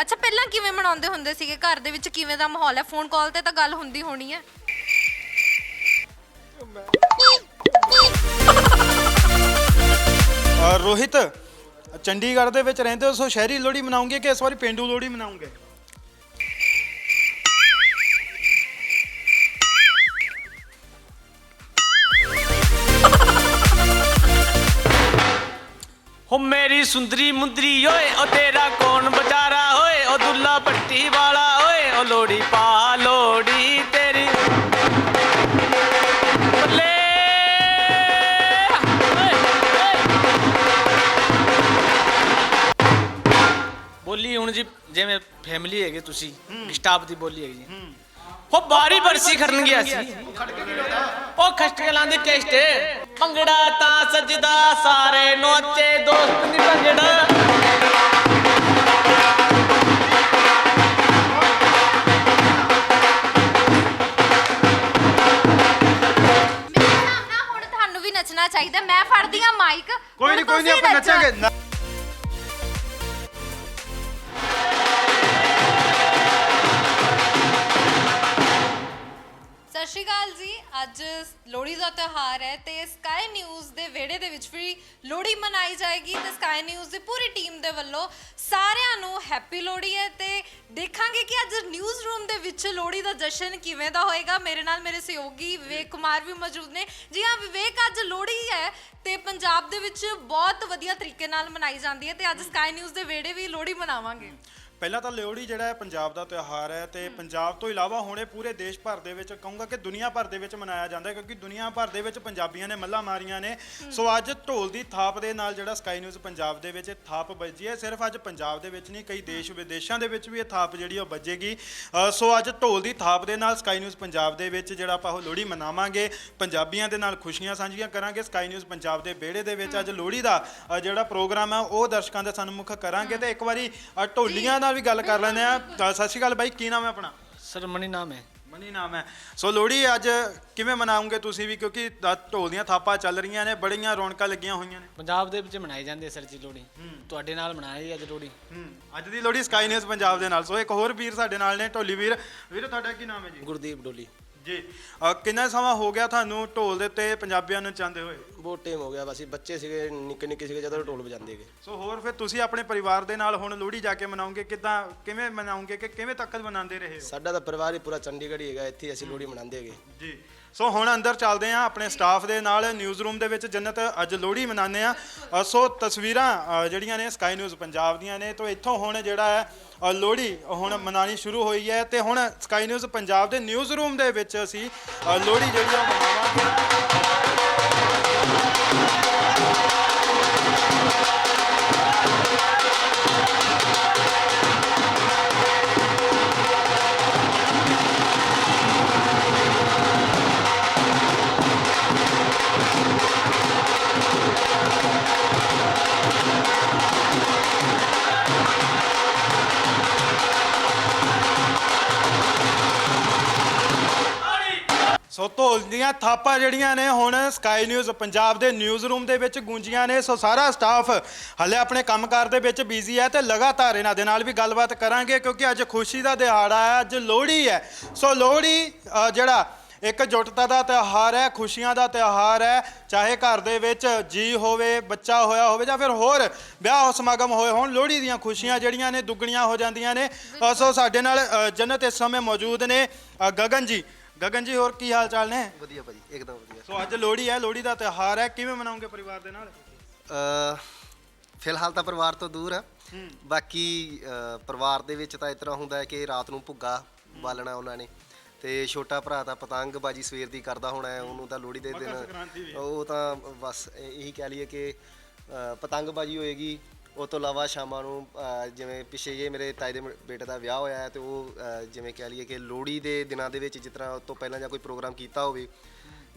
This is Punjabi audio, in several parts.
ਅੱਛਾ ਪਹਿਲਾਂ ਕਿਵੇਂ ਮਨਾਉਂਦੇ ਹੁੰਦੇ ਸੀਗੇ? ਘਰ ਦੇ ਵਿੱਚ ਕਿਵੇਂ ਦਾ ਮਾਹੌਲ ਹੈ? ਫੋਨ ਕਾਲ ਤੇ ਤਾਂ ਗੱਲ ਹੁੰਦੀ ਹੋਣੀ ਹੈ। ਅ, ਰੋਹਿਤ ਚੰਡੀਗੜ੍ਹ ਦੇ ਵਿੱਚ ਰਹਿੰਦੇ ਹੋ ਸੋ ਸ਼ਹਿਰੀ ਲੋਹੜੀ ਮਨਾਉਂਗੇ ਕਿ ਇਸ ਵਾਰੀ ਪਿੰਡੂ ਲੋਹੜੀ ਮਨਾਉਂਗੇ? ਹੋ ਮੇਰੀ ਸੁੰਦਰੀ ਮੁੰਦਰੀ ਓਏ ਉਹ ਤੇਰਾ ਕੌਣ ਬਚਾਰਾ ਓਏ ਉਹ ਦੁੱਲਾ ਪੱਟੀ ਵਾਲਾ ਓਏ ਉਹ ਲੋੜੀ ਪਾ ਲੋੜੀ ਤੇਰੀ। ਬੱਲੇ! ਹੁਣ ਜੀ ਜਿਵੇਂ ਫੈਮਿਲੀ ਹੈਗੇ ਤੁਸੀਂ ਸਟਾਫ ਦੀ ਬੋਲੀ ਹੈਗੀ ਜੀ। ਹੋ ਬਾਰੀ ਬਰਸੀ ਖੜਨ ਗਿਆ ਸੀ ਉਹ ਖਸ਼ਟਕਲਾਂ ਦੀ ਟੈਸਟ। ਭੰਗੜਾ ਤਾਂ ਸਜਦਾ ਸਾਰੇ ਨੋਚੇ ਦੋਸਤ ਨੀ ਭੰਗੜਾ। ਮੇਰੇ ਹਿਸਾਬ ਨਾਲ ਹੁਣ ਤੁਹਾਨੂੰ ਵੀ ਨੱਚਣਾ ਚਾਹੀਦਾ। ਮੈਂ ਫੜਦੀ ਆ ਮਾਈਕ। ਕੋਈ ਨਹੀਂ ਕੋਈ ਨਹੀਂ ਆਪਾਂ ਨੱਚਾਂਗੇ। ਸ਼੍ਰੀ ਅਕਾਲ ਜੀ, ਅੱਜ ਲੋਹੜੀ ਦਾ ਤਿਉਹਾਰ ਹੈ ਤੇ ਸਕਾਈ ਨਿਊਜ਼ ਦੇ ਵਿਹੜੇ ਦੇ ਵਿੱਚ ਵੀ ਲੋਹੜੀ ਮਨਾਈ ਜਾਏਗੀ ਤੇ ਸਕਾਈ ਨਿਊਜ਼ ਦੀ ਪੂਰੀ ਟੀਮ ਦੇ ਵੱਲੋਂ ਸਾਰਿਆਂ ਨੂੰ ਹੈਪੀ ਲੋਹੜੀ ਹੈ ਤੇ ਦੇਖਾਂਗੇ ਕਿ ਅੱਜ ਨਿਊਜ਼ ਰੂਮ ਦੇ ਵਿੱਚ ਲੋਹੜੀ ਦਾ ਜਸ਼ਨ ਕਿਵੇਂ ਦਾ ਹੋਏਗਾ। ਮੇਰੇ ਨਾਲ ਮੇਰੇ ਸਹਿਯੋਗੀ ਵਿਵੇਕ ਕੁਮਾਰ ਵੀ ਮੌਜੂਦ ਨੇ। ਜੀ ਹਾਂ, ਵਿਵੇਕ, ਅੱਜ ਲੋਹੜੀ ਹੈ ਤੇ ਪੰਜਾਬ ਦੇ ਵਿੱਚ ਬਹੁਤ ਵਧੀਆ ਤਰੀਕੇ ਨਾਲ ਮਨਾਈ ਜਾਂਦੀ ਹੈ ਤੇ ਅੱਜ ਸਕਾਈ ਨਿਊਜ਼ ਦੇ ਵਿਹੜੇ ਵੀ ਲੋਹੜੀ ਮਨਾਵਾਂਗੇ। ਪਹਿਲਾਂ ਤਾਂ ਲੋਹੜੀ ਜਿਹੜਾ ਹੈ ਪੰਜਾਬ ਦਾ ਤਿਉਹਾਰ ਹੈ ਤੇ ਪੰਜਾਬ ਤੋਂ ਇਲਾਵਾ ਹੁਣ ਪੂਰੇ ਦੇਸ਼ ਭਰ ਦੇ ਵਿੱਚ ਕਹੂੰਗਾ ਕਿ ਦੁਨੀਆ ਭਰ ਦੇ ਵਿੱਚ ਮਨਾਇਆ ਜਾਂਦਾ ਹੈ ਕਿਉਂਕਿ ਦੁਨੀਆ ਭਰ ਦੇ ਵਿੱਚ ਪੰਜਾਬੀਆਂ ਨੇ ਮੱਲਾਂ ਮਾਰੀਆਂ ਨੇ। ਸੋ ਅੱਜ ਢੋਲ ਦੀ ਥਾਪ ਦੇ ਨਾਲ ਜਿਹੜਾ ਸਕਾਈ ਨਿਊਜ਼ ਪੰਜਾਬ ਦੇ ਵਿੱਚ ਥਾਪ ਵੱਜੀ ਹੈ। ਸਿਰਫ ਅੱਜ ਪੰਜਾਬ ਦੇ ਵਿੱਚ ਨਹੀਂ ਕਈ ਦੇਸ਼ ਵਿਦੇਸ਼ਾਂ ਦੇ ਵਿੱਚ ਵੀ ਇਹ ਥਾਪ ਜਿਹੜੀ ਉਹ ਵੱਜੇਗੀ। ਸੋ ਅੱਜ ਢੋਲ ਦੀ ਥਾਪ ਦੇ ਨਾਲ ਸਕਾਈ ਨਿਊਜ਼ ਪੰਜਾਬ ਦੇ ਵਿੱਚ ਜਿਹੜਾ ਆਪਾਂ ਉਹ ਲੋਹੜੀ ਮਨਾਵਾਂਗੇ ਪੰਜਾਬੀਆਂ ਦੇ ਨਾਲ ਖੁਸ਼ੀਆਂ ਸਾਂਝੀਆਂ ਕਰਾਂਗੇ। ਸਕਾਈ ਨਿਊਜ਼ ਪੰਜਾਬ ਦੇ ਵਿਹੜੇ ਦੇ ਵਿੱਚ ਅੱਜ ਲੋਹੜੀ ਦਾ ਜਿਹੜਾ ਪ੍ਰੋਗਰਾਮ ਹੈ ਉਹ ਦਰਸ਼ਕਾਂ ਦੇ ਸਨਮੁਖ ਕਰਾਂਗੇ ਤੇ ਇੱਕ ਵਾਰੀ ਢੋਲੀਆਂ ਨਾਲ ਵੀ ਗੱਲ ਕਰ ਲੈਂਦੇ ਆ। ਸਤਿ ਸ਼੍ਰੀ ਅਕਾਲ ਬਾਈ ਕੀ ਨਾਮ ਹੈ ਆਪਣਾ? ਸਰ ਮਣੀ ਨਾਮ ਹੈ। ਮਨੀ ਨਾਮ ਹੈ। ਸੋ ਲੋਹੜੀ ਅੱਜ ਕਿਵੇਂ ਮਨਾਉਂਗੇ ਤੁਸੀਂ ਵੀ? ਕਿਉਂਕਿ ਢੋਲ ਦੀਆਂ ਥਾਪਾਂ ਚੱਲ ਰਹੀਆਂ ਨੇ ਬੜੀਆਂ ਰੌਣਕਾਂ ਲੱਗੀਆਂ ਹੋਈਆਂ ਨੇ। ਪੰਜਾਬ ਦੇ ਵਿੱਚ ਮਨਾਈ ਜਾਂਦੀ ਹੈ ਸਰ ਜੀ ਲੋਹੜੀ। ਤੁਹਾਡੇ ਨਾਲ ਮਨਾਈ ਜੀ ਅੱਜ ਲੋਹੜੀ। ਹੂੰ ਅੱਜ ਦੀ ਲੋਹੜੀ ਸਕਾਈ ਨਿਊਜ਼ ਪੰਜਾਬ ਦੇ ਨਾਲ। ਸੋ ਇੱਕ ਹੋਰ ਵੀਰ ਸਾਡੇ ਨਾਲ ਨੇ ਢੋਲੀ ਵੀਰ। ਵੀਰ ਤੁਹਾਡਾ ਕੀ ਨਾਮ ਹੈ ਜੀ? ਗੁਰਦੀਪ ਡੋਲੀ। ਜੀ। ਅ, ਕਿੰਨਾ ਸਮਾਂ ਹੋ ਗਿਆ ਤੁਹਾਨੂੰ ਢੋਲ ਦੇ ਉੱਤੇ ਪੰਜਾਬੀਆਂ ਨੂੰ ਚਾਹੁੰਦੇ ਹੋਏ? ਬਹੁਤ ਟਾਈਮ ਹੋ ਗਿਆ ਬਸ ਬੱਚੇ ਸੀਗੇ ਨਿੱਕੇ ਨਿੱਕੇ ਸੀਗੇ ਜਦੋਂ ਢੋਲ ਵਜਾਉਂਦੇ ਗਏ ਸੋ ਹੋਰ ਫਿਰ ਤੁਸੀਂ ਆਪਣੇ ਪਰਿਵਾਰ ਦੇ ਨਾਲ ਹੁਣ ਲੋਹੜੀ ਜਾ ਕੇ ਮਨਾਉਂਗੇ ਕਿਦਾਂ ਕਿਵੇਂ ਮਨਾਉਂਗੇ ਕਿ ਕਿਵੇਂ ਤੱਕ ਮਨਾਉਂਦੇ ਰਹੇ ਹੋ? ਸਾਡਾ ਤਾਂ ਪਰਿਵਾਰ ਹੀ ਪੂਰਾ ਚੰਡੀਗੜ੍ਹ ਹੀ ਹੈਗਾ ਇੱਥੇ ਅਸੀਂ ਲੋਹੜੀ ਮਨਾਉਂਦੇ ਹੈਗੇ। ਜੀ। ਸੋ ਹੁਣ ਅੰਦਰ ਚੱਲਦੇ ਆ ਆਪਣੇ ਸਟਾਫ ਦੇ ਨਾਲ ਨਿਊਜ਼ ਰੂਮ ਦੇ ਵਿੱਚ ਜੰਨਤ ਅੱਜ ਲੋਹੜੀ ਮਨਾਉਂਦੇ ਆ ਅ, ਸੋ ਤਸਵੀਰਾਂ ਅ, ਜਿਹੜੀਆਂ ਨੇ ਸਕਾਈ ਨਿਊਜ਼ ਪੰਜਾਬ ਦੀਆਂ ਨੇ ਤੋਂ ਇੱਥੋਂ ਹੁਣ ਜਿਹੜਾ ਹੈ ਲੋਹੜੀ ਹੁਣ ਮਨਾਣੀ ਸ਼ੁਰੂ ਹੋਈ ਹੈ ਤੇ ਹੁਣ ਸਕਾਈ ਨਿਊਜ਼ ਪੰਜਾਬ ਦੇ ਨਿਊਜ਼ ਰੂਮ ਦੇ ਵਿੱਚ ਅਸੀਂ ਲੋਹੜੀ ਜਿਹੜੀ ਆ ਉਹ ਮਨਾਵਾਂਗੇ। ਸੋ ਢੋਲ ਦੀਆਂ ਥਾਪਾਂ ਜਿਹੜੀਆਂ ਨੇ ਹੁਣ ਸਕਾਈ ਨਿਊਜ਼ ਪੰਜਾਬ ਦੇ ਨਿਊਜ਼ ਰੂਮ ਦੇ ਵਿੱਚ ਗੂੰਜੀਆਂ ਨੇ। ਸੋ ਸਾਰਾ ਸਟਾਫ ਹਲੇ ਆਪਣੇ ਕੰਮਕਾਰ ਦੇ ਵਿੱਚ ਬਿਜ਼ੀ ਹੈ ਤੇ ਲਗਾਤਾਰ ਇਹਨਾਂ ਦੇ ਨਾਲ ਵੀ ਗੱਲਬਾਤ ਕਰਾਂਗੇ ਕਿਉਂਕਿ ਅੱਜ ਖੁਸ਼ੀ ਦਾ ਦਿਹਾੜਾ ਹੈ ਅੱਜ ਲੋਹੜੀ ਹੈ। ਸੋ ਲੋਹੜੀ ਅ, ਜਿਹੜਾ ਇੱਕ ਜੁਟਤਾ ਦਾ ਤਿਉਹਾਰ ਹੈ ਖੁਸ਼ੀਆਂ ਦਾ ਤਿਉਹਾਰ ਹੈ ਚਾਹੇ ਘਰ ਦੇ ਵਿੱਚ ਜੀ ਹੋਵੇ ਬੱਚਾ ਹੋਇਆ ਹੋਵੇ ਜਾਂ ਫਿਰ ਹੋਰ ਵਿਆਹ ਸਮਾਗਮ ਹੋਏ ਹੋਣ ਲੋਹੜੀ ਦੀਆਂ ਖੁਸ਼ੀਆਂ ਜਿਹੜੀਆਂ ਨੇ ਦੁੱਗਣੀਆਂ ਹੋ ਜਾਂਦੀਆਂ ਨੇ। ਅ, ਸੋ ਸਾਡੇ ਨਾਲ ਅ, ਜੰਨਤ ਇਸ ਸਮੇਂ ਮੌਜੂਦ ਨੇ। ਅ, ਗਗਨ ਜੀ ਗਗਨ ਜੀ ਹੋਰ ਕੀ ਹਾਲ ਚਾਲ ਨੇ? ਵਧੀਆ ਭਾਜੀ ਇੱਕਦਮ ਵਧੀਆ। ਸੋ ਅੱਜ ਲੋਹੜੀ ਹੈ ਲੋਹੜੀ ਦਾ ਤਿਉਹਾਰ ਹੈ ਕਿਵੇਂ ਮਨਾਉਂਗੇ ਪਰਿਵਾਰ ਦੇ ਨਾਲ? ਅ ਫਿਲਹਾਲ ਤਾਂ ਪਰਿਵਾਰ ਤੋਂ ਦੂਰ ਆ। ਬਾਕੀ ਅ, ਪਰਿਵਾਰ ਦੇ ਵਿੱਚ ਤਾਂ ਇਸ ਤਰ੍ਹਾਂ ਹੁੰਦਾ ਹੈ ਕਿ ਰਾਤ ਨੂੰ ਭੁੱਗਾ ਬਾਲਣਾ ਉਹਨਾਂ ਨੇ। ਤੇ ਛੋਟਾ ਭਰਾ ਤਾਂ ਪਤੰਗਬਾਜੀ ਸਵੇਰ ਦੀ ਕਰਦਾ ਹੋਣਾ ਹੈ ਉਹਨੂੰ ਤਾਂ ਲੋਹੜੀ ਦੇ ਸੰਕਰਾਂਤੀ ਵੀ। ਦਿਨ ਉਹ ਤਾਂ ਬਸ ਇਹ- ਇਹੀ ਕਹਿ ਲਈਏ ਕਿ ਅ, ਪਤੰਗਬਾਜੀ ਹੋਏਗੀ ਉਹ ਤੋਂ ਇਲਾਵਾ ਸ਼ਾਮਾਂ ਨੂੰ ਅ, ਜਿਵੇਂ ਪਿਛੇ ਜੇ ਮੇਰੇ ਤਾਏ ਦੇ ਮ- ਬੇਟੇ ਦਾ ਵਿਆਹ ਹੋਇਆ ਹੈ ਤੇ ਉਹ ਅ, ਜਿਵੇਂ ਕਹਿ ਲਈਏ ਕਿ ਲੋਹੜੀ ਦੇ ਦਿਨਾਂ ਦੇ ਵਿੱਚ ਜਿਸ ਤਰ੍ਹਾਂ ਉਸ ਤੋਂ ਪਹਿਲਾਂ ਜਾਂ ਕੋਈ ਪ੍ਰੋਗਰਾਮ ਕੀਤਾ ਹੋਵੇ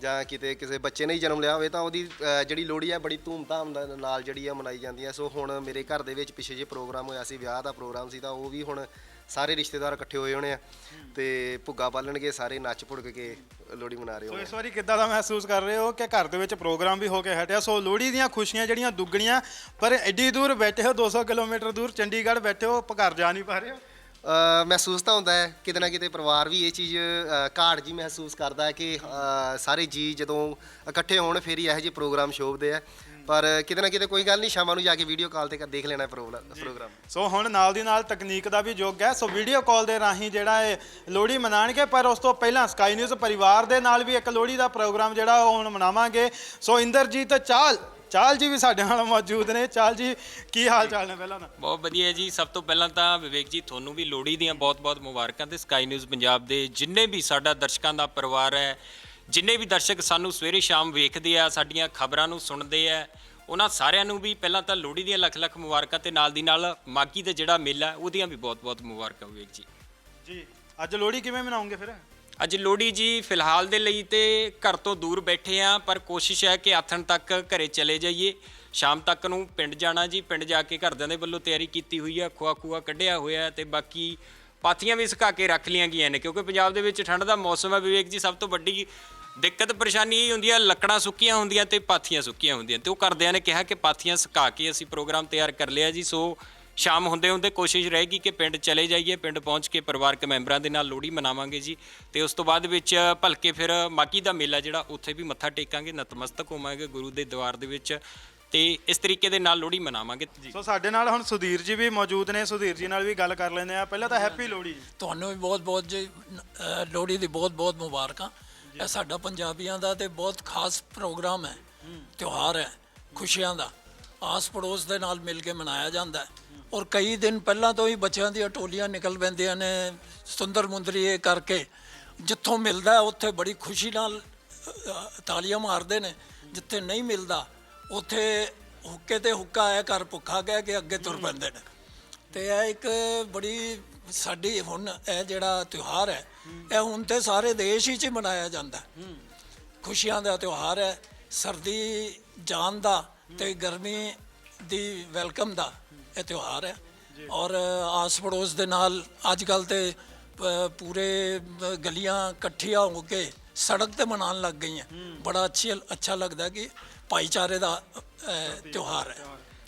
ਜਾਂ ਕਿਤੇ ਕਿਸੇ ਬੱਚੇ ਨੇ ਹੀ ਜਨਮ ਲਿਆ ਹੋਵੇ ਤਾਂ ਉਹਦੀ ਅ, ਜਿਹੜੀ ਲੋਹੜੀ ਹੈ ਬੜੀ ਧੂਮਧਾਮ ਦਾ ਨਾਲ ਜਿਹੜੀ ਆ ਮਨਾਈ ਜਾਂਦੀ ਹੈ। ਸੋ ਹੁਣ ਮੇਰੇ ਘਰ ਦੇ ਵਿੱਚ ਪਿਛੇ ਜੇ ਪ੍ਰੋਗਰਾਮ ਹੋਇਆ ਸੀ ਵਿਆਹ ਦਾ ਪ੍ਰੋਗਰਾਮ ਸੀ ਤਾਂ ਉਹ ਵੀ ਹੁਣ ਸਾਰੇ ਰਿਸ਼ਤੇਦਾਰ ਇਕੱਠੇ ਹੋਏ ਹੋਣੇ ਆ ਤੇ ਭੁੱਗਾ ਬਾਲਣਗੇ ਸਾਰੇ ਨੱਚ ਭੁੜਕ ਕੇ ਲੋਹੜੀ ਮਨਾ ਰਹੇ ਸੋ ਹੋਣੇ ਇਸ ਵਾਰੀ ਕਿੱਦਾਂ ਦਾ ਮਹਿਸੂਸ ਕਰ ਰਹੇ ਹੋ ਕਿ ਘਰ ਦੇ ਵਿੱਚ ਪ੍ਰੋਗਰਾਮ ਵੀ ਹੋ ਕੇ ਹਟਿਆ? ਸੋ ਲੋਹੜੀ ਦੀਆਂ ਖੁਸ਼ੀਆਂ ਜਿਹੜੀਆਂ ਦੁੱਗਣੀਆਂ ਪਰ ਐਡੀ ਦੂਰ ਬੈਠੇ ਹੋ 200 ਕਿਲੋਮੀਟਰ ਦੂਰ ਚੰਡੀਗੜ੍ਹ ਬੈਠੇ ਹੋ ਪ- ਘਰ ਜਾ ਨਹੀਂ ਪਾ ਰਹੇ ਹੋ? ਅ, ਮਹਿਸੂਸ ਤਾਂ ਹੁੰਦਾ ਹੈ ਕਿਤੇ ਨਾ ਕਿਤੇ ਪਰਿਵਾਰ ਵੀ ਇਹ ਚੀਜ਼ ਅ, ਘਾਟ ਜੀ ਮਹਿਸੂਸ ਕਰਦਾ ਹੈ ਕਿ ਅ, ਸਾਰੇ ਜੀ ਜਦੋਂ ਇਕੱਠੇ ਹੋਣ ਫਿਰ ਹੀ ਇਹੋ ਜਿਹੇ ਪ੍ਰੋਗਰਾਮ ਸ਼ੋਭਦੇ ਆ। ਪਰ ਕਿਤੇ ਨਾ ਕਿਤੇ ਕੋਈ ਗੱਲ ਨਹੀਂ ਸ਼ਾਮਾਂ ਨੂੰ ਜਾ ਕੇ ਵੀਡੀਓ ਕਾਲ ਤੇ ਕ- ਦੇਖ ਲੈਣਾ ਪ੍ਰੋਗਰਾਮ ਪ੍ਰੋਗਰਾਮ। ਸੋ ਹੁਣ ਨਾਲ ਦੀ ਨਾਲ ਤਕਨੀਕ ਦਾ ਵੀ ਯੁੱਗ ਹੈ ਸੋ ਵੀਡੀਓ ਕਾਲ ਦੇ ਰਾਹੀਂ ਜਿਹੜਾ ਇਹ ਲੋਹੜੀ ਮਨਾਣਗੇ ਪਰ ਉਸ ਤੋਂ ਪਹਿਲਾਂ ਸਕਾਈ ਨਿਊਜ਼ ਪਰਿਵਾਰ ਦੇ ਨਾਲ ਵੀ ਇੱਕ ਲੋਹੜੀ ਦਾ ਪ੍ਰੋਗਰਾਮ ਜਿਹੜਾ ਉਹ ਹੁਣ ਮਨਾਵਾਂਗੇ। ਸੋ ਇੰਦਰਜੀਤ ਚਾਲ ਚਾਲ ਜੀ ਵੀ ਸਾਡੇ ਨਾਲ ਮੌਜੂਦ ਨੇ। ਚਾਲ ਜੀ ਕੀ ਹਾਲ ਚਾਲ ਨੇ ਪਹਿਲਾਂ ਤਾਂ? ਬਹੁਤ ਵਧੀਆ ਜੀ। ਸਭ ਤੋਂ ਪਹਿਲਾਂ ਤਾਂ ਵਿਵੇਕ ਜੀ ਤੁਹਾਨੂੰ ਵੀ ਲੋਹੜੀ ਦੀਆਂ ਬਹੁਤ-ਬਹੁਤ ਮੁਬਾਰਕਾਂ ਤੇ ਸਕਾਈ ਨਿਊਜ਼ ਪੰਜਾਬ ਦੇ ਜਿੰਨੇ ਵੀ ਸਾਡਾ ਦਰਸ਼ਕਾਂ ਦਾ ਪਰਿਵਾਰ ਹੈ ਜਿੰਨੇ ਵੀ ਦਰਸ਼ਕ ਸਾਨੂੰ ਸਵੇਰੇ ਸ਼ਾਮ ਵੇਖਦੇ ਆ ਸਾਡੀਆਂ ਖਬਰਾਂ ਨੂੰ ਸੁਣਦੇ ਆ ਉਹਨਾਂ ਸਾਰਿਆਂ ਨੂੰ ਵੀ ਪਹਿਲਾਂ ਤਾਂ ਲੋਹੜੀ ਦੀਆਂ ਲੱਖ-ਲੱਖ ਮੁਬਾਰਕਾਂ ਤੇ ਨਾਲ ਦੀ ਨਾਲ ਮਾਗੀ ਦਾ ਜਿਹੜਾ ਮੇਲਾ ਉਹਦੀਆਂ ਵੀ ਬਹੁਤ-ਬਹੁਤ ਮੁਬਾਰਕਾਂ ਵਿਵੇਕ ਜੀ। ਜੀ ਅੱਜ ਲੋਹੜੀ ਕਿਵੇਂ ਮਨਾਉਂਗੇ ਫਿਰ? ਅੱਜ ਲੋਹੜੀ ਜੀ ਫਿਲਹਾਲ ਦੇ ਲਈ ਤੇ ਘਰ ਤੋਂ ਦੂਰ ਬੈਠੇ ਆ ਪਰ ਕੋਸ਼ਿਸ਼ ਹੈ ਕਿ ਆਥਣ ਤੱਕ ਘਰੇ ਚਲੇ ਜਾਈਏ। ਸ਼ਾਮ ਤੱਕ ਨੂੰ ਪਿੰਡ ਜਾਣਾ ਜੀ ਪਿੰਡ ਜਾ ਕੇ ਘਰਦਿਆਂ ਦੇ ਵੱਲੋਂ ਤਿਆਰੀ ਕੀਤੀ ਹੋਈ ਆ ਖੋਆ ਖੂਆ ਕੱਢਿਆ ਹੋਇਆ ਤੇ ਬਾਕੀ ਪਾਥੀਆਂ ਵੀ ਸੁਕਾ ਕੇ ਰੱਖ ਲੀਆਂ ਗਈਆਂ ਨੇ, ਕਿਉਂਕਿ ਪੰਜਾਬ ਦੇ ਵਿੱਚ ਠੰਡ ਦਾ ਮੌਸਮ ਹੈ, ਵਿਵੇਕ ਜੀ, ਸਭ ਤੋਂ ਵੱਡੀ ਦਿੱਕਤ ਪਰੇਸ਼ਾਨੀ ਇਹ ਹੁੰਦੀ ਹੈ, ਲੱਕੜਾਂ ਸੁੱਕੀਆਂ ਹੁੰਦੀਆਂ ਤੇ ਪਾਥੀਆਂ ਸੁੱਕੀਆਂ ਹੁੰਦੀਆਂ ਤੇ ਉਹ ਘਰਦਿਆਂ ਨੇ ਕਿਹਾ ਕਿ ਪਾਥੀਆਂ ਸੁਕਾ ਕੇ ਅਸੀਂ ਪ੍ਰੋਗਰਾਮ ਤਿਆਰ ਕਰ ਲਿਆ ਜੀ, ਸੋ ਸ਼ਾਮ ਹੁੰਦੇ ਹੁੰਦੇ ਕੋਸ਼ਿਸ਼ ਰਹੇਗੀ ਕਿ ਪਿੰਡ ਚਲੇ ਜਾਈਏ, ਪਿੰਡ ਪਹੁੰਚ ਕੇ ਪਰਿਵਾਰਕ ਮੈਂਬਰਾਂ ਦੇ ਨਾਲ ਲੋਹੜੀ ਮਨਾਵਾਂਗੇ ਜੀ ਤੇ ਉਸ ਤੋਂ ਬਾਅਦ ਵਿੱਚ ਭਲਕੇ ਫਿਰ ਮਾਗੀ ਦਾ ਮੇਲਾ ਜਿਹੜਾ, ਉੱਥੇ ਵੀ ਮੱਥਾ ਟੇਕਾਂਗੇ, ਨਤਮਸਤਕ ਹੋਵਾਂਗੇ, ਗੁਰੂ ਦੇ ਦਰਬਾਰ ਦੇ ਵਿੱਚ ਤੇ ਇਸ ਤਰੀਕੇ ਦੇ ਨਾਲ ਲੋਹੜੀ ਮਨਾਵਾਂਗੇ ਜੀ। ਸੋ ਸਾਡੇ ਨਾਲ ਹੁਣ ਸੁਧੀਰ ਜੀ ਵੀ ਮੌਜੂਦ ਨੇ। ਸੁਧੀਰ ਜੀ ਨਾਲ ਵੀ ਗੱਲ ਕਰ ਲੈਂਦੇ ਆ ਪਹਿਲਾਂ ਤਾਂ ਹੈਪੀ ਲੋਹੜੀ ਜੀ। ਤੁਹਾਨੂੰ ਵੀ ਬਹੁਤ ਬਹੁਤ ਜੀ ਅ, ਲੋਹੜੀ ਦੀ ਬਹੁਤ ਬਹੁਤ ਮੁਬਾਰਕਾਂ। ਇਹ ਸਾਡਾ ਪੰਜਾਬੀਆਂ ਦਾ ਤੇ ਬਹੁਤ ਖਾਸ ਪ੍ਰੋਗਰਾਮ ਹੈ। ਤਿਉਹਾਰ ਹੈ ਖੁਸ਼ੀਆਂ ਦਾ। ਆਸ ਪੜੋਸ ਦੇ ਨਾਲ ਮਿਲ ਕੇ ਮਨਾਇਆ ਜਾਂਦਾ ਹੈ। ਔਰ ਕਈ ਦਿਨ ਪਹਿਲਾਂ ਤੋਂ ਹੀ ਬੱਚਿਆਂ ਦੀਆਂ ਟੋਲੀਆਂ ਨਿਕਲ ਪੈਂਦੀਆਂ ਨੇ ਸੁੰਦਰ ਮੁੰਦਰੀ ਇਹ ਕਰਕੇ। ਜਿੱਥੋਂ ਮਿਲਦਾ ਹੈ, ਉੱਥੇ ਬੜੀ ਖੁਸ਼ੀ ਨਾਲ ਅ, ਤਾਲੀਆਂ ਮਾਰਦੇ ਨੇ। ਜਿੱਥੇ ਨਹੀਂ ਮਿਲਦਾ ਉੱਥੇ ਹੁੱਕੇ ਤੇ ਹੁੱਕਾ ਹੈ ਘਰ ਭੁੱਖਾ ਕਹਿ ਕੇ ਅੱਗੇ ਤੁਰ ਪੈਂਦੇ ਨੇ। ਤੇ ਇਹ ਇੱਕ ਬੜੀ ਸਾਡੀ ਹੁਣ ਇਹ ਜਿਹੜਾ ਤਿਉਹਾਰ ਹੈ ਇਹ ਹੁਣ ਤੇ ਸਾਰੇ ਦੇਸ਼ ਹੀ 'ਚ ਮਨਾਇਆ ਜਾਂਦਾ। ਖੁਸ਼ੀਆਂ ਦਾ ਤਿਉਹਾਰ ਹੈ ਸਰਦੀ ਜਾਣ ਦਾ ਤੇ ਗਰਮੀ ਦੀ ਵੈਲਕਮ ਦਾ ਇਹ ਤਿਉਹਾਰ ਹੈ। ਔਰ ਆਸ ਪੜੋਸ ਦੇ ਨਾਲ ਅੱਜ ਕੱਲ ਤੇ ਪੂਰੇ ਗਲੀਆਂ ਇਕੱਠੀਆਂ ਹੋ ਕੇ ਸੜਕ ਤੇ ਮਨਾਉਣ ਲੱਗ ਗਈਆਂ। ਬੜਾ ਅੱਛੀ ਅੱਛਾ ਲੱਗਦਾ ਕਿ ਭਾਈਚਾਰੇ ਦਾ ਤਿਉਹਾਰ ਹੈ।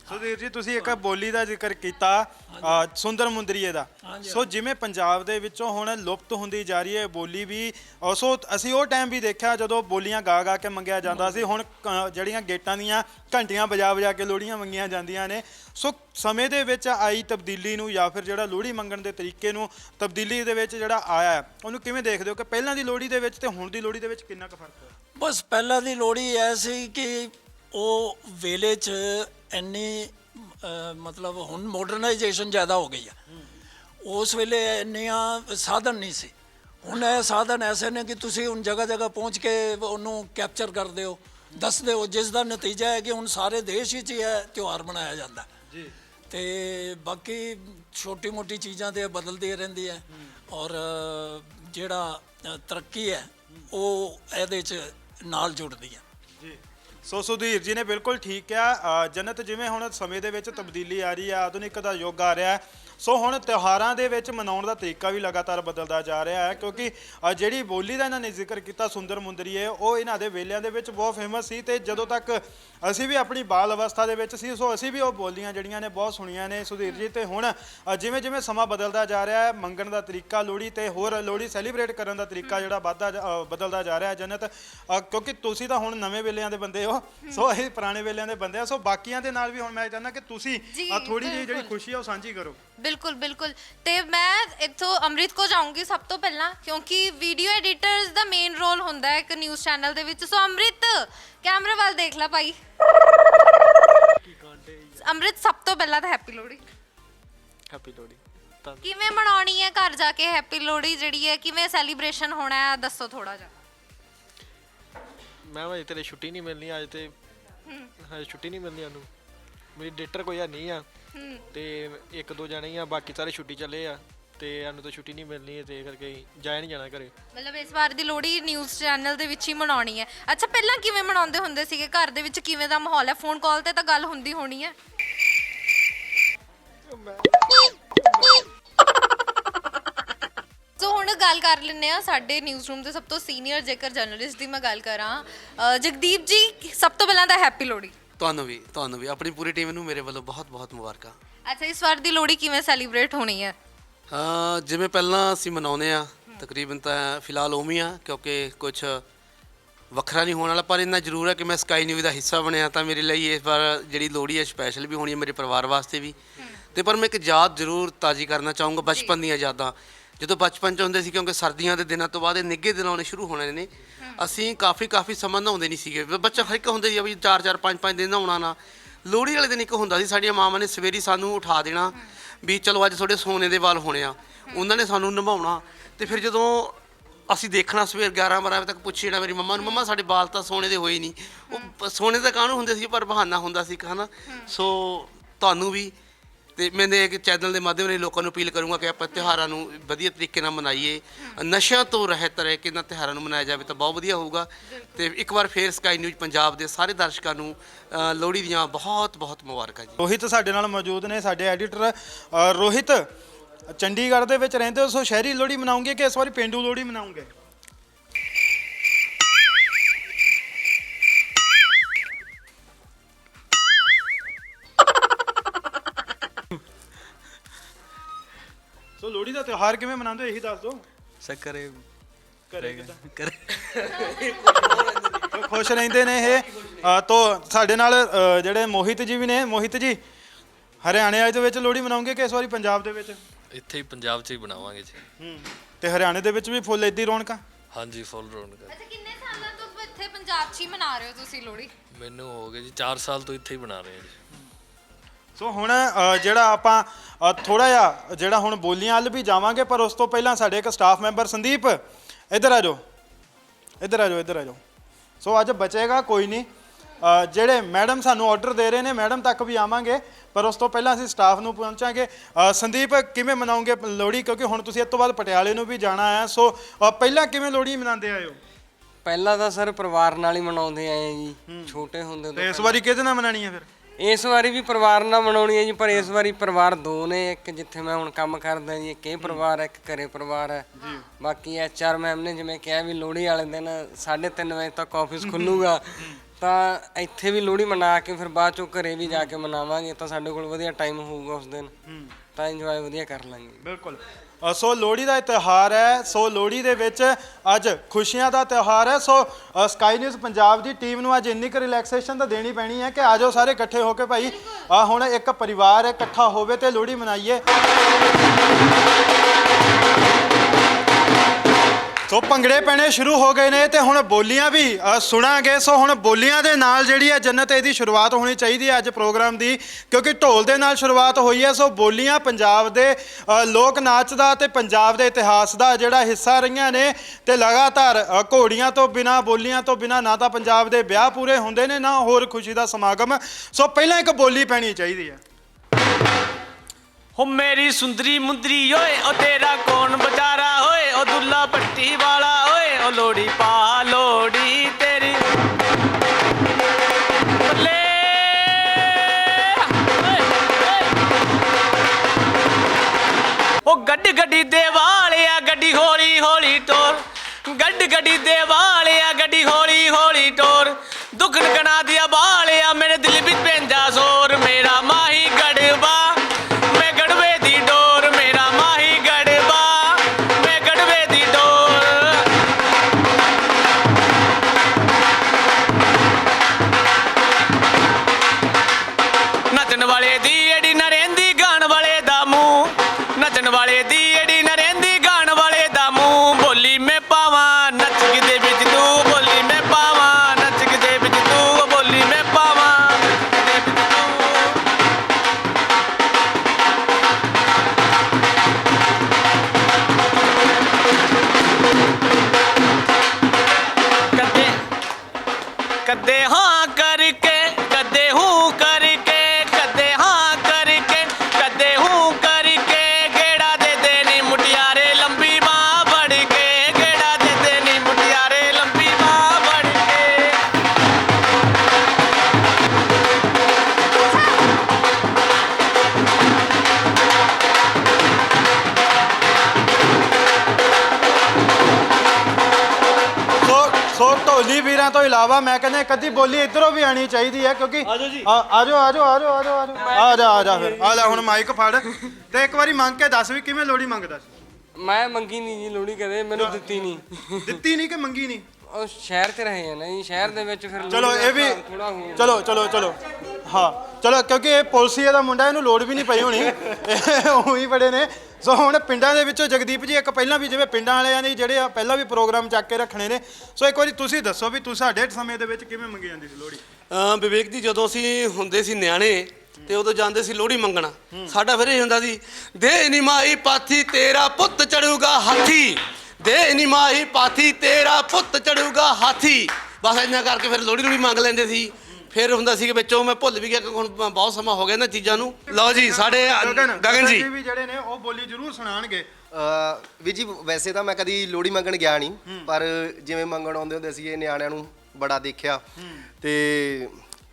ਸੁਧੀਰ ਜੀ ਤੁਸੀਂ ਇੱਕ ਬੋਲੀ ਦਾ ਜ਼ਿਕਰ ਕੀਤਾ ਅ, ਸੁੰਦਰ ਮੁੰਦਰੀਏ ਦਾ। ਸੋ ਜਿਵੇਂ ਪੰਜਾਬ ਦੇ ਵਿੱਚੋਂ ਹੁਣ ਲੁਪਤ ਹੁੰਦੀ ਜਾ ਰਹੀ ਹੈ ਇਹ ਬੋਲੀ ਵੀ ਅ, ਸੋ ਅਸੀਂ ਉਹ ਟਾਈਮ ਵੀ ਦੇਖਿਆ ਜਦੋਂ ਬੋਲੀਆਂ ਗਾ ਗਾ ਕੇ ਮੰਗਿਆ ਜਾਂਦਾ ਸੀ। ਹੁਣ ਕ- ਜਿਹੜੀਆਂ ਗੇਟਾਂ ਦੀਆਂ ਘੰਟੀਆਂ ਵਜਾ ਵਜਾ ਕੇ ਲੋਹੜੀਆਂ ਮੰਗੀਆਂ ਜਾਂਦੀਆਂ ਨੇ। ਸੋ ਸਮੇਂ ਦੇ ਵਿੱਚ ਆਈ ਤਬਦੀਲੀ ਨੂੰ ਜਾਂ ਫਿਰ ਜਿਹੜਾ ਲੋਹੜੀ ਮੰਗਣ ਦੇ ਤਰੀਕੇ ਨੂੰ ਤਬਦੀਲੀ ਦੇ ਵਿੱਚ ਜਿਹੜਾ ਆਇਆ ਹੈ, ਉਹਨੂੰ ਕਿਵੇਂ ਦੇਖਦੇ ਹੋ? ਕਿ ਪਹਿਲਾਂ ਦੀ ਲੋਹੜੀ ਦੇ ਵਿੱਚ ਤੇ ਹੁਣ ਦੀ ਲੋਹੜੀ ਦੇ ਵਿੱਚ ਕਿੰਨਾ ਕੁ ਫ਼ਰਕ ਹੈ ਬਸ ਪਹਿਲਾਂ ਦੀ ਲੋੜੀ ਐ ਸੀ ਕਿ ਉਹ ਵੇਲੇ 'ਚ ਇੰਨੀ ਮਤਲਬ ਹੁਣ ਮਾਡਰਨਾਈਜੇਸ਼ਨ ਜ਼ਿਆਦਾ ਹੋ ਗਈ ਆ। ਉਸ ਵੇਲੇ ਇੰਨੀਆਂ ਸਾਧਨ ਨਹੀਂ ਸੀ। ਹੁਣ ਇਹ ਸਾਧਨ ਐਸੇ ਨੇ ਕਿ ਤੁਸੀਂ ਹੁਣ ਜਗ੍ਹਾ ਜਗ੍ਹਾ ਪਹੁੰਚ ਕੇ ਉਹਨੂੰ ਕੈਪਚਰ ਕਰਦੇ ਹੋ ਦੱਸਦੇ ਹੋ ਜਿਸ ਦਾ ਨਤੀਜਾ ਹੈ ਕਿ ਹੁਣ ਸਾਰੇ ਦੇਸ਼ ਵਿੱਚ ਹੀ ਇਹ ਤਿਉਹਾਰ ਮਨਾਇਆ ਜਾਂਦਾ ਜੀ। ਤੇ ਬਾਕੀ ਛੋਟੀ ਮੋਟੀ ਚੀਜ਼ਾਂ ਤੇ ਬਦਲਦੀਆਂ ਰਹਿੰਦੀਆਂ ਔਰ ਅ, ਜਿਹੜਾ ਤਰੱਕੀ ਹੈ ਉਹ ਇਹਦੇ 'ਚ ਨਾਲ ਜੁੜਦੀ ਹੈ। ਜੀ। ਸੋ ਸੁਧੀਰ ਜੀ ਨੇ ਬਿਲਕੁਲ ਠੀਕ ਕਿਹਾ। ਜਨਤ ਜਿਵੇਂ ਹੁਣ ਸਮੇਂ ਦੇ ਵਿੱਚ ਤਬਦੀਲੀ ਆ ਰਹੀ ਹੈ ਆਧੁਨਿਕ ਦਾ ਯੁੱਗ ਆ ਰਿਹਾ ਹੈ ਸੋ ਹੁਣ ਤਿਉਹਾਰਾਂ ਦੇ ਵਿੱਚ ਮਨਾਉਣ ਦਾ ਤਰੀਕਾ ਵੀ ਲਗਾਤਾਰ ਬਦਲਦਾ ਜਾ ਰਿਹਾ ਹੈ ਕਿਉਂਕਿ ਅ, ਜਿਹੜੀ ਬੋਲੀ ਦਾ ਇਹਨਾਂ ਨੇ ਜ਼ਿਕਰ ਕੀਤਾ ਸੁੰਦਰ ਮੁੰਦਰੀਏ ਉਹ ਇਹਨਾਂ ਦੇ ਵੇਲਿਆਂ ਦੇ ਵਿੱਚ ਬਹੁਤ ਫੇਮਸ ਸੀ ਤੇ ਜਦੋਂ ਤੱਕ ਅਸੀਂ ਵੀ ਆਪਣੀ ਬਾਲ ਅਵਸਥਾ ਦੇ ਵਿੱਚ ਸੀ ਸੋ ਅਸੀਂ ਵੀ ਉਹ ਬੋਲੀਆਂ ਜਿਹੜੀਆਂ ਨੇ ਬਹੁਤ ਸੁਣੀਆਂ ਨੇ ਸੁਧੀਰ ਜੀ ਤੇ ਹੁਣ ਅ, ਜਿਵੇਂ ਜਿਵੇਂ ਸਮਾਂ ਬਦਲਦਾ ਜਾ ਰਿਹਾ ਹੈ ਮੰਗਣ ਦਾ ਤਰੀਕਾ ਲੋਹੜੀ ਤੇ ਹੋਰ ਲੋਹੜੀ ਸੈਲੀਬ੍ਰੇਟ ਕਰਨ ਦਾ ਤਰੀਕਾ ਜਿਹੜਾ ਵੱਧਦਾ ਜਾ- ਅ, ਬਦਲਦਾ ਜਾ ਰਿਹਾ ਹੈ ਜੰਨਤ ਅ, ਕਿਉਂਕਿ ਤੁਸੀਂ ਤਾਂ ਹੁਣ ਨਵੇਂ ਵੇਲਿਆਂ ਦੇ ਬੰਦੇ ਹੋ ਸੋ ਅਸੀਂ ਪੁਰਾਣੇ ਵੇਲਿਆਂ ਦੇ ਬੰਦੇ ਆ ਸੋ ਬਾਕੀਆਂ ਦੇ ਨਾਲ ਵੀ ਹੁਣ ਮੈਂ ਚਾਹੁੰਦਾ ਕਿ ਤੁਸੀਂ ਜੀ, ਥੋੜੀ ਜਿਹੀ ਜਿਹੜੀ। ਖੁਸ਼ੀ ਆ ਉਹ ਸਾਂਝੀ ਕਰੋ ਬਿਲਕੁਲ ਬਿਲਕੁਲ। ਤੇ ਮੈਂ ਇੱਥੋਂ ਅੰਮ੍ਰਿਤ ਕੋ ਜਾਊਂਗੀ ਸਭ ਤੋਂ ਪਹਿਲਾਂ ਕਿਉਂਕਿ ਵੀਡੀਓ ਐਡੀਟਰਸ ਦਾ ਮੇਨ ਰੋਲ ਹੁੰਦਾ ਹੈ ਇੱਕ ਨਿਊਜ਼ ਚੈਨਲ ਦੇ ਵਿੱਚ। ਸੋ ਅੰਮ੍ਰਿਤ ਕੈਮਰੇ ਵੱਲ ਦੇਖ ਲੈ ਭਾਈ। ਅੰਮ੍ਰਿਤ ਸਭ ਤੋਂ ਪਹਿਲਾਂ ਤਾਂ ਹੈਪੀ ਲੋਹੜੀ ਹੈਪੀ ਲੋਹੜੀ ਤਾਂ ਕਿਵੇਂ ਮਨਾਉਣੀ ਹੈ ਘਰ ਜਾ ਕੇ ਹੈਪੀ ਲੋਹੜੀ ਜਿਹੜੀ ਹੈ ਕਿਵੇਂ ਸੈਲੀਬ੍ਰੇਸ਼ਨ ਹੋਣਾ ਹੈ ਦੱਸੋ ਥੋੜਾ ਜਿਹਾ। ਮੈਂ ਅਜੇ ਤੇਰੇ ਛੁੱਟੀ ਨਹੀਂ ਮਿਲਣੀ ਅੱਜ ਤੇ ਹਜੇ ਛੁੱਟੀ ਨਹੀਂ ਮਿਲਣੀ ਉਹਨੂੰ। ਮੇਰੀ ਡੇਟਰ ਕੋਈ ਹੈ ਨਹੀਂ ਆ। ਤੇ ਇੱਕ ਦੋ ਜਣੇ ਹੀ ਆ ਬਾਕੀ ਸਾਰੇ ਛੁੱਟੀ ਚੱਲੇ ਆ ਤੇ ਸਾਨੂੰ ਤਾਂ ਛੁੱਟੀ ਨਹੀਂ ਮਿਲਣੀ ਤੇ ਕਰਕੇ ਅਸੀਂ ਜਾਇਆ ਨਹੀਂ ਜਾਣਾ ਘਰੇ। ਮਤਲਬ ਇਸ ਵਾਰ ਦੀ ਲੋਹੜੀ ਨਿਊਜ਼ ਚੈਨਲ ਦੇ ਵਿੱਚ ਹੀ ਮਨਾਉਣੀ ਹੈ। ਅੱਛਾ ਪਹਿਲਾਂ ਕਿਵੇਂ ਮਨਾਉਂਦੇ ਹੁੰਦੇ ਸੀਗੇ? ਘਰ ਦੇ ਵਿੱਚ ਕਿਵੇਂ ਦਾ ਮਾਹੌਲ ਹੈ? ਫੋਨ ਕਾਲ ਤੇ ਤਾਂ ਗੱਲ ਹੁੰਦੀ ਹੋਣੀ ਹੈ। ਗੱਲ ਕਰ ਲੈਂਦੇ ਆ ਸਾਡੇ ਨਿਊਜ਼ ਰੂਮ ਦੇ ਸਭ ਤੋਂ ਸੀਨੀਅਰ ਜੇਕਰ ਜਰਨਲਿਸਟ ਦੀ ਮੈਂ ਗੱਲ ਕਰਾਂ। ਅ, ਜਗਦੀਪ ਜੀ ਸਭ ਤੋਂ ਪਹਿਲਾਂ ਤਾਂ ਹੈਪੀ ਲੋਹੜੀ। ਤੁਹਾਨੂੰ ਵੀ ਤੁਹਾਨੂੰ ਵੀ ਆਪਣੀ ਪੂਰੀ ਟੀਮ ਨੂੰ ਮੇਰੇ ਵੱਲੋਂ ਬਹੁਤ ਬਹੁਤ ਮੁਬਾਰਕਾਂ। ਅੱਛਾ ਇਸ ਵਾਰ ਦੀ ਲੋਹੜੀ ਕਿਵੇਂ ਸੈਲੀਬ੍ਰੇਟ ਹੋਣੀ ਹੈ? ਹਾਂ ਜਿਵੇਂ ਪਹਿਲਾਂ ਅਸੀਂ ਮਨਾਉਂਦੇ ਆ ਤਕਰੀਬਨ ਤਾਂ ਫਿਲਹਾਲ ਉਵੇਂ ਆ ਕਿਉਂਕਿ ਕੁਝ ਵੱਖਰਾ ਨਹੀਂ ਹੋਣ ਵਾਲਾ ਪਰ ਇੰਨਾ ਜ਼ਰੂਰ ਹੈ ਕਿ ਮੈਂ ਸਕਾਈ ਨਿਊਜ਼ ਦਾ ਹਿੱਸਾ ਬਣਿਆ ਤਾਂ ਮੇਰੇ ਲਈ ਇਸ ਵਾਰ ਜਿਹੜੀ ਲੋਹੜੀ ਹੈ ਸਪੈਸ਼ਲ ਵੀ ਹੋਣੀ ਹੈ ਮੇਰੇ ਪਰਿਵਾਰ ਵਾਸਤੇ ਵੀ। ਤੇ ਪਰ ਮੈਂ ਇੱਕ ਯਾਦ ਜ਼ਰੂਰ ਤਾਜ਼ੀ ਕਰਨਾ ਚਾਹੂੰਗਾ ਬਚਪਨ ਦੀਆਂ ਯਾਦਾਂ। ਜਦੋਂ ਬਚਪਨ ਚ ਹੁੰਦੇ ਸੀ ਕਿਉਂਕਿ ਸਰਦੀਆਂ ਦੇ ਦਿਨਾਂ ਤੋਂ ਬਾਅਦ ਇਹ ਨਿੱਘੇ ਦਿਨ ਆਉਣੇ ਸ਼ੁਰੂ ਹੋਣੇ ਨੇ ਅਸੀਂ ਕਾਫੀ ਕਾਫੀ ਸਮਾਂ ਨਹਾਉਂਦੇ ਨਹੀਂ ਸੀਗੇ। ਬੱਚਾ ਹਰ ਇੱਕ ਹੁੰਦੇ ਸੀ ਵੀ 4 4 5 5 ਦਿਨ ਨਹਾਉਣਾ ਨਾ। ਲੋਹੜੀ ਵਾਲੇ ਦਿਨ ਇੱਕ ਹੁੰਦਾ ਸੀ ਸਾਡੀਆਂ ਮਾਵਾਂ ਨੇ ਸਵੇਰੀ ਸਾਨੂੰ ਉਠਾ ਦੇਣਾ ਵੀ ਚਲੋ ਅੱਜ ਤੁਹਾਡੇ ਸੋਨੇ ਦੇ ਵਾਲ ਹੋਣੇ ਆ। ਉਹਨਾਂ ਨੇ ਸਾਨੂੰ ਨਿਭਾਉਣਾ ਤੇ ਫਿਰ ਜਦੋਂ ਅਸੀਂ ਦੇਖਣਾ ਸਵੇਰ 11 12 ਵਜੇ ਤੱਕ ਪੁੱਛੀ ਜਾਣਾ ਮੇਰੀ ਮੰਮਾ ਨੂੰ ਮੰਮਾ ਸਾਡੇ ਵਾਲ ਤਾਂ ਸੋਨੇ ਦੇ ਹੋਏ ਨਹੀਂ ਉਹ ਸੋਨੇ ਦਾ ਕਾਹਨੂੰ ਹੁੰਦੇ ਸੀ ਪਰ ਬਹਾਨਾ ਹੁੰਦਾ ਸੀ ਹਨਾ। ਸੋ ਤੁਹਾਨੂੰ ਵੀ ਤੇ ਮੈਂ ਇੱਕ ਚੈਨਲ ਦੇ ਮਾਧਿਅਮ ਰਾਹੀਂ ਲੋਕਾਂ ਨੂੰ ਅਪੀਲ ਕਰੂੰਗਾ ਕਿ ਆਪਾਂ ਤਿਉਹਾਰਾਂ ਨੂੰ ਵਧੀਆ ਤਰੀਕੇ ਨਾਲ ਮਨਾਈਏ। ਨਸ਼ਿਆਂ ਤੋਂ ਰਹਿਤ ਰਹਿ ਕੇ ਇਹਨਾਂ ਤਿਉਹਾਰਾਂ ਨੂੰ ਮਨਾਇਆ ਜਾਵੇ ਤਾਂ ਬਹੁਤ ਵਧੀਆ ਹੋਊਗਾ। ਤੇ ਇੱਕ ਵਾਰ ਫੇਰ ਸਕਾਈ ਨਿਊਜ਼ ਪੰਜਾਬ ਦੇ ਸਾਰੇ ਦਰਸ਼ਕਾਂ ਨੂੰ ਲੋਹੜੀ ਦੀਆਂ ਬਹੁਤ ਬਹੁਤ ਮੁਬਾਰਕਾਂ ਜੀ। ਰੋਹਿਤ ਸਾਡੇ ਨਾਲ ਮੌਜੂਦ ਨੇ, ਸਾਡੇ ਐਡੀਟਰ ਰੋਹਿਤ, ਚੰਡੀਗੜ੍ਹ ਦੇ ਵਿੱਚ ਰਹਿੰਦੇ ਹੋ, ਸੋ ਸ਼ਹਿਰੀ ਲੋਹੜੀ ਮਨਾਉਂਗੇ ਕਿ ਇਸ ਵਾਰੀ ਪਿੰਡੂ ਲੋਹੜੀ ਮਨਾਉਂਗੇ? ਦਾ ਤਿਉਹਾਰ ਕਿਵੇਂ ਮਨਾਉਂਦੇ ਹੋ? ਇਹੀ ਦੱਸ ਦਿਓ। ਸਕਰੇ ਘਰੇ ਕਿੱਦਾਂ? ਖੁਸ਼ ਰਹਿੰਦੇ ਨੇ ਇਹ। ਅ, ਤੋ ਸਾਡੇ ਨਾਲ ਅ, ਜਿਹੜੇ ਮੋਹਿਤ ਜੀ ਵੀ ਨੇ ਮੋਹਿਤ ਜੀ ਹਰਿਆਣੇ ਦੇ ਵਿੱਚ ਲੋਹੜੀ ਮਨਾਉਂਗੇ ਕਿ ਇਸ ਵਾਰੀ ਪੰਜਾਬ ਦੇ ਵਿੱਚ? ਇੱਥੇ ਹੀ ਪੰਜਾਬ 'ਚ ਹੀ ਬਣਾਵਾਂਗੇ ਜੀ। ਹੂੰ। ਤੇ ਹਰਿਆਣੇ ਦੇ ਵਿੱਚ ਵੀ ਫੁੱਲ ਏਦੀ ਰੌਣਕਾਂ ਹਾਂਜੀ ਫੁੱਲ ਰੌਣਕ ਅੱਛਾ ਕਿੰਨੇ ਸਾਲਾਂ ਤੋਂ ਇੱਥੇ ਪੰਜਾਬ 'ਚ ਹੀ ਮਨਾ ਰਹੇ ਹੋ ਤੁਸੀਂ ਲੋਹੜੀ? ਮੈਨੂੰ ਹੋ ਗਏ ਜੀ 4 ਸਾਲ ਤੋਂ ਇੱਥੇ ਹੀ ਬਣਾ ਰਹੇ ਹਾਂ ਜੀ। ਸੋ ਹੁਣ ਅ, ਜਿਹੜਾ ਆਪਾਂ ਥੋੜਾ ਜਿਹਾ ਜਿਹੜਾ ਹੁਣ ਬੋਲੀਆਂ ਵੱਲ ਵੀ ਜਾਵਾਂਗੇ ਪਰ ਉਸ ਤੋਂ ਪਹਿਲਾਂ ਸਾਡੇ ਇੱਕ ਸਟਾਫ ਮੈਂਬਰ ਸੰਦੀਪ ਇੱਧਰ ਆ ਜਾਓ। ਇੱਧਰ ਆ ਜਾਓ ਇੱਧਰ ਆ ਜਾਓ। ਸੋ ਅੱਜ ਬਚੇਗਾ ਕੋਈ ਨਹੀਂ। ਅ, ਜਿਹੜੇ ਮੈਡਮ ਸਾਨੂੰ ਆਰਡਰ ਦੇ ਰਹੇ ਨੇ ਮੈਡਮ ਤੱਕ ਵੀ ਆਵਾਂਗੇ ਪਰ ਉਸ ਤੋਂ ਪਹਿਲਾਂ ਅਸੀਂ ਸਟਾਫ ਨੂੰ ਪਹੁੰਚਾਂਗੇ। ਅ, ਸੰਦੀਪ ਕਿਵੇਂ ਮਨਾਉਂਗੇ ਲੋਹੜੀ? ਕਿਉਂਕਿ ਹੁਣ ਤੁਸੀਂ ਇਸ ਤੋਂ ਬਾਅਦ ਪਟਿਆਲੇ ਨੂੰ ਵੀ ਜਾਣਾ ਹੈ। ਸੋ ਅ, ਪਹਿਲਾਂ ਕਿਵੇਂ ਲੋਹੜੀ ਮਨਾਉਂਦੇ ਆਏ ਹੋ? ਪਹਿਲਾਂ ਤਾਂ ਸਰ ਪਰਿਵਾਰ ਨਾਲ ਹੀ ਮਨਾਉਂਦੇ ਆਏ ਆ ਜੀ। ਛੋਟੇ ਹੁੰਦੇ ਤੇ ਤੋਂ ਇਸ ਵਾਰੀ ਕਿਹਦੇ ਨਾਲ ਮਨਾਣੀ ਹੈ ਫਿਰ? ਇਸ ਵਾਰੀ ਵੀ ਪਰਿਵਾਰ ਨਾਲ ਮਨਾਉਣੀ ਹੈ ਜੀ ਪਰ ਇਸ ਵਾਰੀ ਪਰਿਵਾਰ ਦੋ ਨੇ ਇੱਕ ਜਿੱਥੇ ਮੈਂ ਹੁਣ ਕੰਮ ਕਰਦਾ ਜੀ ਇੱਕ ਇਹ ਪਰਿਵਾਰ ਹੈ ਇੱਕ ਘਰੇ ਪਰਿਵਾਰ ਹੈ। ਬਾਕੀ ਐਚਆਰ ਮੈਮ ਨੇ ਜਿਵੇਂ ਕਿਹਾ ਵੀ ਲੋਹੜੀ ਵਾਲੇ ਦਿਨ 3:30 ਵਜੇ ਤੱਕ ਆਫਿਸ ਖੁੱਲੂਗਾ ਤਾਂ ਇੱਥੇ ਵੀ ਲੋਹੜੀ ਮਨਾ ਕੇ ਫਿਰ ਬਾਅਦ ਚੋਂ ਘਰੇ ਵੀ ਜਾ ਕੇ ਮਨਾਵਾਂਗੇ ਤਾਂ ਸਾਡੇ ਕੋਲ ਵਧੀਆ ਟਾਈਮ ਹੋਊਗਾ ਉਸ ਦਿਨ। ਤਾਂ ਇੰਜੋਏ ਵਧੀਆ ਕਰ ਲਾਂਗੇ। ਬਿਲਕੁਲ। ਅ, ਸੋ ਲੋਹੜੀ ਦਾ ਇਹ ਤਿਉਹਾਰ ਹੈ ਸੋ ਲੋਹੜੀ ਦੇ ਵਿੱਚ ਅੱਜ ਖੁਸ਼ੀਆਂ ਦਾ ਤਿਉਹਾਰ ਹੈ ਸੋ ਅ, ਸਕਾਈ ਨਿਊਜ਼ ਪੰਜਾਬ ਦੀ ਟੀਮ ਨੂੰ ਅੱਜ ਇੰਨੀ ਕੁ ਰਿਲੈਕਸੇਸ਼ਨ ਤਾਂ ਦੇਣੀ ਪੈਣੀ ਹੈ ਕਿ ਆਜੋ ਸਾਰੇ ਇਕੱਠੇ ਹੋ ਕੇ ਭਾਈ। ਆ ਹੁਣ ਇੱਕ ਪਰਿਵਾਰ ਇਕੱਠਾ ਹੋਵੇ ਤੇ ਲੋਹੜੀ ਮਨਾਈਏ। ਸੋ ਭੰਗੜੇ ਪੈਣੇ ਸ਼ੁਰੂ ਹੋ ਗਏ ਨੇ ਤੇ ਹੁਣ ਬੋਲੀਆਂ ਵੀ ਅ, ਸੁਣਾਂਗੇ। ਸੋ ਹੁਣ ਬੋਲੀਆਂ ਦੇ ਨਾਲ ਜਿਹੜੀ ਹੈ ਜੰਨਤ ਇਹਦੀ ਸ਼ੁਰੂਆਤ ਹੋਣੀ ਚਾਹੀਦੀ ਹੈ ਅੱਜ ਪ੍ਰੋਗਰਾਮ ਦੀ ਕਿਉਂਕਿ ਢੋਲ ਦੇ ਨਾਲ ਸ਼ੁਰੂਆਤ ਹੋਈ ਹੈ। ਸੋ ਬੋਲੀਆਂ ਪੰਜਾਬ ਦੇ ਅ, ਲੋਕ ਨਾਚ ਦਾ ਤੇ ਪੰਜਾਬ ਦੇ ਇਤਿਹਾਸ ਦਾ ਜਿਹੜਾ ਹਿੱਸਾ ਰਹੀਆਂ ਨੇ ਤੇ ਲਗਾਤਾਰ ਅ, ਘੋੜੀਆਂ ਤੋਂ ਬਿਨਾ ਬੋਲੀਆਂ ਤੋਂ ਬਿਨਾ ਨਾ ਤਾਂ ਪੰਜਾਬ ਦੇ ਵਿਆਹ ਪੂਰੇ ਹੁੰਦੇ ਨੇ ਨਾ ਹੋਰ ਖੁਸ਼ੀ ਦਾ ਸਮਾਗਮ। ਸੋ ਪਹਿਲਾਂ ਇੱਕ ਬੋਲੀ ਪੈਣੀ ਚਾਹੀਦੀ ਹੈ। ਹੋ ਮੇਰੀ ਸੁੰਦਰੀ ਮੁੰਦਰੀ ਓਏ, ਉਹ ਤੇਰਾ ਕੌਣ ਬਚਾਰਾ ਓਏ, ਉਹ ਦੁੱਲਾ ਪੱਟੀ ਵਾਲਾ ਓਏ, ਉਹ ਲੋੜੀ ਪਾ ਲੋੜੀ ਤੇਰੀ। ਉਹ ਗੱਡ ਗੱਡੀ ਦੇ ਵਾਲਿਆ, ਗੱਡੀ ਹੌਲੀ ਹੌਲੀ ਟੋਰ ਗੱਡ ਗੱਡੀ ਦੇ ਵਾਲਿਆ, ਗੱਡੀ ਹੌਲੀ ਹੌਲੀ ਟੋਰ ਦੁੱਖ ਕਣਾ ਦਿਆ ਬਾਲਿਆ ਵਾਲੇ ਦੀ ਤੋਂ ਇਲਾਵਾ ਮੈਂ ਕਹਿੰਦਾ ਇੱਕ ਅੱਧੀ ਬੋਲੀ ਇਧਰੋਂ ਵੀ ਆਣੀ ਚਾਹੀਦੀ ਹੈ ਕਿਉਂਕਿ ਆਜੋ ਜੀ। ਆਜੋ ਆਜੋ ਆਜੋ ਆਜੋ ਆਜੋ ਆ ਜਾ ਆ ਜਾ ਫਿਰ। ਆ ਲੈ ਹੁਣ ਮਾਈਕ ਫੜ। ਤੇ ਇੱਕ ਵਾਰੀ ਮੰਗ ਕੇ ਦੱਸ ਵੀ ਕਿਵੇਂ ਲੋੜੀ ਮੰਗਦਾ ਸੀ? ਮੈਂ ਮੰਗੀ ਨਹੀਂ ਜੀ ਲੋੜੀ ਕਦੇ ਮੈਨੂੰ ਦਿੱਤੀ ਨਹੀਂ ਦਿੱਤੀ ਨਹੀਂ ਕਿ ਮੰਗੀ ਨਹੀਂ ਉਹ ਸ਼ਹਿਰ 'ਚ ਰਹੇ ਆ ਨਾ ਜੀ ਸ਼ਹਿਰ ਦੇ ਵਿੱਚ ਫਿਰ ਚਲੋ ਇਹ ਵੀ ਚਲੋ ਚਲੋ ਚਲੋ। ਹਾਂ ਚਲੋ ਕਿਉਂਕਿ ਇਹ ਪੁਲਸੀਏ ਦਾ ਮੁੰਡਾ ਇਹਨੂੰ ਲੋੜ ਵੀ ਨਹੀਂ ਪਈ ਹੋਣੀ। ਉਹੀ ਬੜੇ ਨੇ। ਸੋ ਹੁਣ ਪਿੰਡਾਂ ਦੇ ਵਿੱਚੋਂ ਜਗਦੀਪ ਜੀ, ਇੱਕ ਪਹਿਲਾਂ ਵੀ ਜਿਵੇਂ ਪਿੰਡਾਂ ਵਾਲਿਆਂ ਨੇ ਜਿਹੜੇ ਆ ਪਹਿਲਾਂ ਵੀ ਪ੍ਰੋਗਰਾਮ ਚੱਕ ਕੇ ਰੱਖਣੇ ਨੇ। ਸੋ ਇੱਕ ਵਾਰੀ ਤੁਸੀਂ ਦੱਸੋ ਵੀ ਤੁਸੀਂ ਸਾਡੇ ਸਮੇਂ ਦੇ ਵਿੱਚ ਕਿਵੇਂ ਮੰਗੀ ਜਾਂਦੀ ਸੀ ਲੋਹੜੀ? ਅਮ ਵਿਵੇਕ ਜੀ, ਜਦੋਂ ਅਸੀਂ ਹੁੰਦੇ ਸੀ ਨਿਆਣੇ ਤੇ ਉਦੋਂ ਜਾਂਦੇ ਸੀ ਲੋਹੜੀ ਮੰਗਣਾ, ਸਾਡਾ ਫਿਰ ਇਹ ਹੁੰਦਾ ਸੀ, ਦੇ ਨੀ ਮਾਈ ਪਾਥੀ, ਤੇਰਾ ਪੁੱਤ ਚੜੂਗਾ ਹਾਥੀ। ਦੇ ਨੀ ਮਾਈ ਪਾਥੀ, ਤੇਰਾ ਪੁੱਤ ਚੜੂਗਾ ਹਾਥੀ। ਬਸ ਇੰਨਾ ਕਰਕੇ ਫਿਰ ਲੋਹੜੀ ਨੂੰ ਵੀ ਮੰਗ ਲੈਂਦੇ ਸੀ। ਫਿਰ ਹੁੰਦਾ ਸੀ ਕਿ ਵਿੱਚੋਂ ਮੈਂ ਭੁੱਲ ਵੀ ਗਿਆ ਕਿ ਹੁਣ ਬਹੁਤ ਸਮਾਂ ਹੋ ਗਿਆ ਇਹਨਾਂ ਚੀਜ਼ਾਂ ਨੂੰ। ਲਓ ਜੀ ਸਾਡੇ ਗਗਨ ਜੀ। ਵੀ ਜਿਹੜੇ ਨੇ ਉਹ ਬੋਲੀ ਜ਼ਰੂਰ ਸੁਣਾਣਗੇ ਵੀਰ ਜੀ ਵੈਸੇ ਤਾਂ ਮੈਂ ਕਦੀ ਲੋੜੀ ਮੰਗਣ ਗਿਆ ਨਹੀਂ ਪਰ ਜਿਵੇਂ ਮੰਗਣ ਆਉਂਦੇ ਹੁੰਦੇ ਸੀ ਇਹ ਨਿਆਣਿਆਂ ਨੂੰ ਬੜਾ ਦੇਖਿਆ। ਤੇ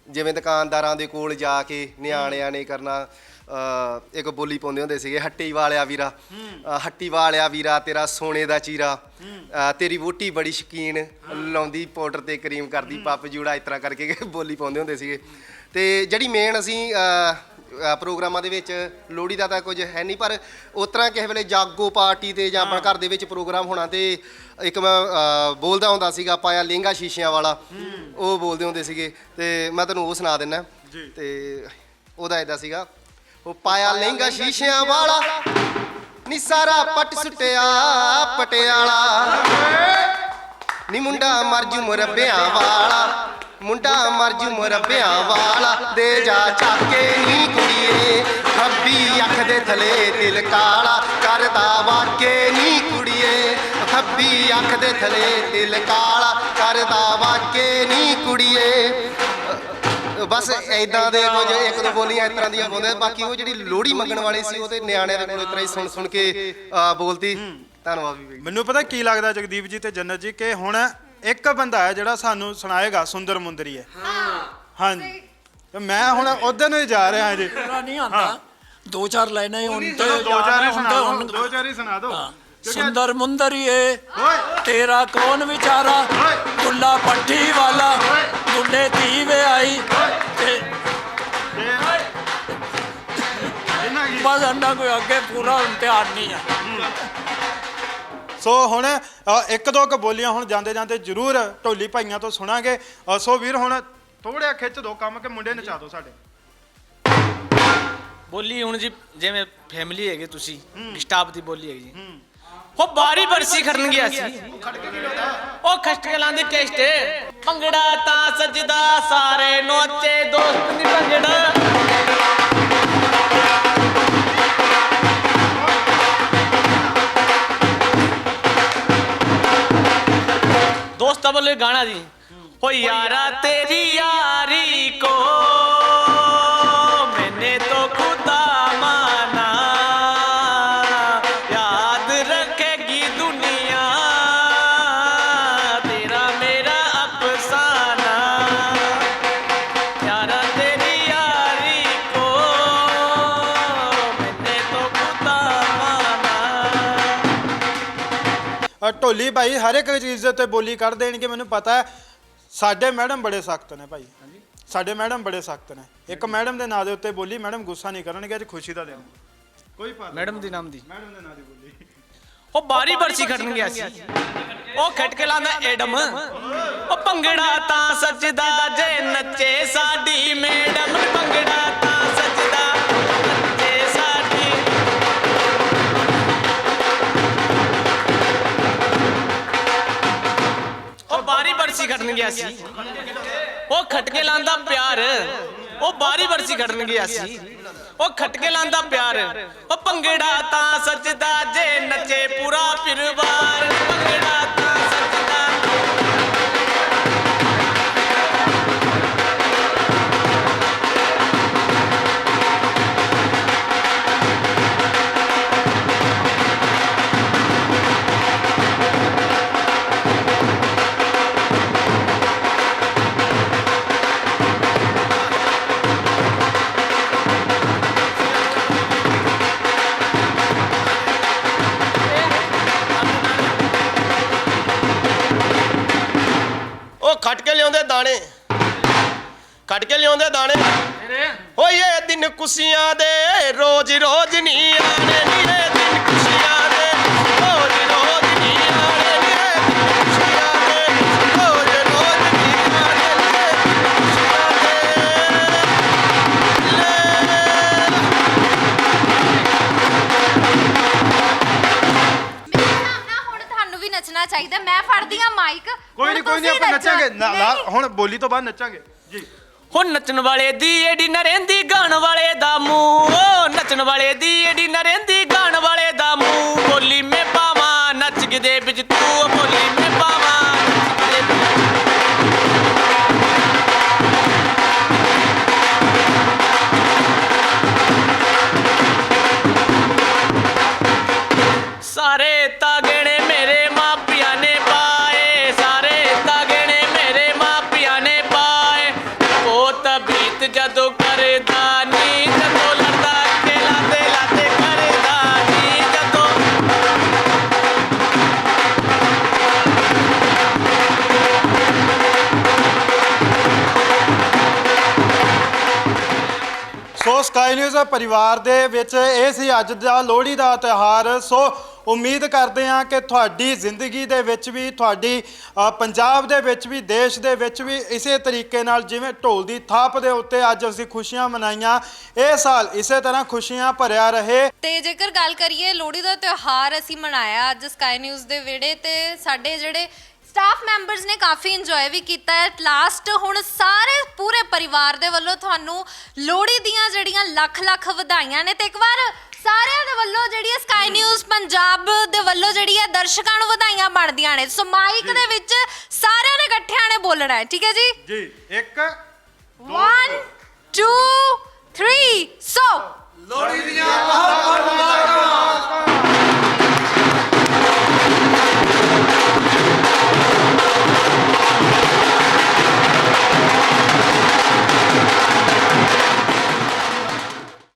ਜਿਵੇਂ ਦੁਕਾਨਦਾਰਾਂ ਦੇ ਕੋਲ ਜਾ ਕੇ ਨਿਆਣਿਆਂ ਨੇ ਕਰਨਾ ਇੱਕ ਬੋਲੀ ਪਾਉਂਦੇ ਹੁੰਦੇ ਸੀਗੇ ਹੱਟੀ ਵਾਲਿਆ ਵੀਰਾ। ਹੱਟੀ ਵਾਲਿਆ ਵੀਰਾ ਤੇਰਾ ਸੋਨੇ ਦਾ ਚੀਰਾ। ਤੇਰੀ ਵੋਟੀ ਬੜੀ ਸ਼ਕੀਨ ਲਾਉਂਦੀ ਪਾਊਡਰ ਤੇ ਕਰੀਮ ਕਰਦੀ ਪੱਪ ਜੂੜਾ ਇਸ ਤਰ੍ਹਾਂ ਕਰਕੇ ਬੋਲੀ ਪਾਉਂਦੇ ਹੁੰਦੇ ਸੀਗੇ। ਤੇ ਜਿਹੜੀ ਮੇਨ ਅਸੀਂ ਪ੍ਰੋਗਰਾਮਾਂ ਦੇ ਵਿੱਚ ਲੋਹੜੀ ਦਾ ਤਾਂ ਕੁਝ ਹੈ ਨਹੀਂ ਪਰ ਉਸ ਤਰ੍ਹਾਂ ਕਿਸੇ ਵੇਲੇ ਜਾਗੋ ਪਾਰਟੀ ਤੇ ਜਾਂ ਆਪਣਾ ਘਰ ਦੇ ਵਿੱਚ ਪ੍ਰੋਗਰਾਮ ਹੋਣਾ ਤੇ ਇੱਕ ਮੈਂ ਬੋਲਦਾ ਹੁੰਦਾ ਸੀਗਾ ਪਾਇਆ ਲਹਿੰਗਾ ਸ਼ੀਸ਼ਿਆਂ ਵਾਲਾ। ਉਹ ਬੋਲਦੇ ਹੁੰਦੇ ਸੀਗੇ। ਤੇ ਮੈਂ ਤੁਹਾਨੂੰ ਉਹ ਸੁਣਾ ਦਿੰਦਾ ਤੇ ਉਹਦਾ ਇਦਾਂ ਸੀਗਾ ਉਹ ਪਾਇਆ ਲਹਿੰਗਾ ਸ਼ੀਸ਼ਿਆਂ ਵਾਲਾ, ਨੀ ਸਾਰਾ ਪੱਟ ਸੁੱਟਿਆ ਪਟਿਆਲਾ। ਨੀ ਮੁੰਡਾ ਮਰਜ਼ੂ ਮੁਰੱਬਿਆਂ ਵਾਲਾ, ਮੁੰਡਾ ਮਰਜ਼ੂ ਮੁਰੱਬਿਆਂ ਵਾਲਾ। ਦੇ ਜਾ ਚਾਕੇ ਨੀ ਕੁੜੀਏ ਖੱਬੀ ਅੱਖ ਦੇ ਥਲੇ ਦਿਲ ਕਾਲਾ। ਕਰਦਾ ਵਾਕੇ ਨੀ ਕੁੜੀਏ ਖੱਬੀ ਅੱਖ ਦੇ ਥਲੇ ਦਿਲ ਕਾਲਾ। ਕਰਦਾ ਵਾਕੇ ਨੀ ਕੁੜੀਏ ਬਸ ਐਦਾਂ ਦੇ ਕੁਝ ਇੱਕ ਦੋ ਬੋਲੀਆਂ ਇਸ ਤਰ੍ਹਾਂ ਦੀਆਂ ਬੋਲਦੇ ਬਾਕੀ ਉਹ ਜਿਹੜੀ ਲੋਹੜੀ ਮੰਗਣ ਵਾਲੇ ਸੀ ਉਹ ਤੇ ਨਿਆਣਿਆਂ ਦੇ ਕੋਲ ਇਸ ਤਰ੍ਹਾਂ ਹੀ ਸੁਣ ਸੁਣ ਕੇ ਬੋਲਦੀ ਧੰਨਵਾਦ ਵੀ ਮੈਨੂੰ ਪਤਾ ਕੀ ਲੱਗਦਾ ਜਗਦੀਪ ਜੀ ਤੇ ਜੰਨਤ ਜੀ ਕਿ ਹੁਣ ਇੱਕ ਬੰਦਾ ਹੈ ਜਿਹੜਾ ਸਾਨੂੰ ਸੁਣਾਏਗਾ ਸੁੰਦਰ ਮੁੰਦਰੀ ਹੈ। ਹਾਂਜੀ। ਤੇ ਮੈਂ ਹੁਣ ਉਧਰ ਨੂੰ ਹੀ ਜਾ ਰਿਹਾ ਜੀ। ਪੂਰਾ ਨਹੀਂ ਆਉਂਦਾ। ਦੋ ਚਾਰ ਲਾਈਨਾਂ ਹੀ ਹੁਣ ਤੇ ਦੋ ਚਾਰ ਹੀ ਸੁਣਾ ਦਿਓ ਦੋ ਚਾਰ ਹੀ ਸੁਣਾ ਦਿਓ। ਹਾਂ। ਸੁੰਦਰ ਮੁੰਦਰੀਏ ਤੇਰਾ ਕੌਣ ਵਿਚਾਰਾ। ਦੁੱਲਾ ਪੱਠੀ ਵਾਲਾ ਕੀ ਬਸ ਅੰਨਾ ਕੋਈ ਅੱਗੇ ਪੂਰਾ ਇਮਤਿਹਾਨ ਨਹੀਂ ਆ। ਸੋ ਹੁਣ ਅ, ਇੱਕ ਦੋ ਕ ਬੋਲੀਆਂ ਹੁਣ ਜਾਂਦੇ ਜਾਂਦੇ ਜਰੂਰ ਢੋਲੀ ਭਾਈਆਂ ਤੋਂ ਸੁਣਾਂਗੇ। ਅ, ਸੋ ਵੀਰ ਹੁਣ ਥੋੜਿਆ ਖਿੱਚ ਦੋ ਕੰਮ ਕਿ ਮੁੰਡੇ ਨਚਾ ਦਿਓ ਸਾਡੇ। ਬੋਲੀ ਹੁਣ ਜੀ ਜਿਵੇਂ ਫੈਮਿਲੀ ਹੈਗੇ ਤੁਸੀਂ ਸਟਾਫ ਦੀ ਬੋਲੀ ਹੈਗੀ ਜੀ। ਉਹ ਬਾਰੀ ਬਰਸੀ ਖੜਨ ਗਿਆ ਸੀ ਉਹ ਖਸ਼ਟ ਲਾਂਦੇ ਟੈਸਟ ਭੰਗੜਾ ਤਾਂ ਸਜਦਾ ਸਾਰੇ ਨੋਚੇ ਦੋਸਤ ਨੀ ਭੰਗੜਾ। ਦੋਸਤਾਂ ਵੱਲੋਂ ਗਾਣਾ ਜੀ। ਹੋ ਯਾਰਾ ਤੇਰੀ ਯਾਰੀ ਕੋ ਢੋਲੀ ਭਾਈ ਹਰ ਇੱਕ ਚੀਜ਼ ਦੇ ਉੱਤੇ ਬੋਲੀ ਕੱਢ ਦੇਣਗੇ ਮੈਨੂੰ ਪਤਾ ਹੈ। ਸਾਡੇ ਮੈਡਮ ਬੜੇ ਸਖਤ ਨੇ ਭਾਈ। ਸਾਡੇ ਮੈਡਮ ਬੜੇ ਸਖਤ ਨੇ। ਇੱਕ ਮੈਡਮ ਦੇ ਨਾਂ ਦੇ ਉੱਤੇ ਬੋਲੀ ਮੈਡਮ ਗੁੱਸਾ ਨਹੀਂ ਕਰਨਗੇ ਅੱਜ ਖੁਸ਼ੀ ਦਾ ਦਿਨ। ਕੋਈ ਫਾਇਦਾ ਮੈਡਮ ਦੀ ਨਾਮ ਦੀ। ਮੈਡਮ ਦੇ ਨਾਂ ਦੀ ਬੋਲੀ। ਉਹ ਬਾਰੀ ਪਰਚੀ ਖੱਟਣ ਗਿਆ ਸੀ ਉਹ ਖਟ ਕੇ ਲਾਂਦਾ ਐਡਮ ਉਹ ਭੰਗੜਾ ਤਾਂ ਸੱਜਦਾ ਜੇ ਨੱਚੇ ਸਾਡੀ ਮੈਡਮ। ਭੰਗੜਾ ਖੜਨ ਗਿਆ ਸੀ। ਉਹ ਖਟਕੇ ਲਾਂਦਾ ਪਿਆਰ, ਉਹ ਬਾਰੀ ਵਰਸੀ ਖੜਨ ਗਿਆ ਸੀ। ਉਹ ਖਟਕੇ ਲਾਂਦਾ ਪਿਆਰ, ਉਹ ਭੰਗੜਾ ਤਾਂ ਸੱਜਦਾ ਜੇ ਨੱਚੇ ਪੂਰਾ ਪਰਿਵਾਰ। ਭੰਗੜਾ ਕੋਈ ਨਹੀਂ ਆਪਾਂ ਨੱਚਾਂਗੇ। ਨਾ- ਹੁਣ ਬੋਲੀ ਤੋਂ ਬਾਅਦ ਨੱਚਾਂਗੇ। ਜੀ। ਹੁਣ ਨੱਚਣ ਵਾਲੇ ਦੀ ਏਡੀ ਨਰੇਂਦੀ ਗਾਣ ਵਾਲੇ ਦਾ ਮੂੰਹ। ਓ ਨੱਚਣ ਵਾਲੇ ਦੀ ਏਡੀ ਨਰੇਂਦੀ ਗਾਣ ਵਾਲੇ ਦਾ ਮੂੰਹ। ਬੋਲੀ ਸਕਾਈ ਨਿਊਜ਼ ਪਰਿਵਾਰ ਦੇ ਵਿੱਚ ਇਹ ਸੀ ਅੱਜ ਦਾ ਲੋਹੜੀ ਦਾ ਤਿਉਹਾਰ। ਸੋ ਉਮੀਦ ਕਰਦੇ ਹਾਂ ਕਿ ਤੁਹਾਡੀ ਜ਼ਿੰਦਗੀ ਦੇ ਵਿੱਚ ਵੀ, ਤੁਹਾਡੀ ਪੰਜਾਬ ਦੇ ਵਿੱਚ ਵੀ, ਦੇਸ਼ ਦੇ ਵਿੱਚ ਵੀ ਇਸੇ ਤਰੀਕੇ ਨਾਲ ਜਿਵੇਂ ਢੋਲ ਦੀ ਥਾਪ ਦੇ ਉੱਤੇ ਅੱਜ ਅਸੀਂ ਖੁਸ਼ੀਆਂ ਮਨਾਈਆਂ, ਇਹ ਸਾਲ ਇਸੇ ਤਰ੍ਹਾਂ ਖੁਸ਼ੀਆਂ ਭਰਿਆ ਰਹੇ। ਤੇ ਜੇਕਰ ਗੱਲ ਕਰੀਏ ਲੋਹੜੀ ਦਾ ਤਿਉਹਾਰ ਅਸੀਂ ਮਨਾਇਆ ਅੱਜ ਸਕਾਈ ਨਿਊਜ਼ ਦੇ ਵਿਹੜੇ ਤੇ, ਸਾਡੇ ਜਿਹੜੇ ਸਟਾਫ ਮੈਂਬਰਸ ਨੇ ਕਾਫੀ ਇੰਜੋਏ ਵੀ ਕੀਤਾ ਹੈ। ਲਾਸਟ ਹੁਣ ਸਾਰੇ ਪੂਰੇ ਪਰਿਵਾਰ ਦੇ ਵੱਲੋਂ ਤੁਹਾਨੂੰ ਲੋਹੜੀ ਦੀਆਂ ਜਿਹੜੀਆਂ ਲੱਖ ਲੱਖ ਵਧਾਈਆਂ ਨੇ ਤੇ ਇੱਕ ਵਾਰ ਸਾਰਿਆਂ ਦੇ ਵੱਲੋਂ ਜਿਹੜੀ ਹੈ ਸਕਾਈ ਨਿਊਜ਼ ਪੰਜਾਬ ਦੇ ਵੱਲੋਂ ਜਿਹੜੀ ਹੈ ਦਰਸ਼ਕਾਂ ਨੂੰ ਵਧਾਈਆਂ ਬਣਦੀਆਂ ਨੇ। ਸੋ ਮਾਈਕ ਦੇ ਵਿੱਚ ਸਾਰਿਆਂ ਨੇ ਇਕੱਠਿਆਂ ਨੇ ਬੋਲਣਾ ਹੈ ਠੀਕ ਹੈ ਜੀ? ਜੀ ਇੱਕ 1 2 3 ਸੋ ਲੋਹੜੀ ਦੀਆਂ ਬਹੁਤ ਬਹੁਤ ਮੁਬਾਰਕਾਂ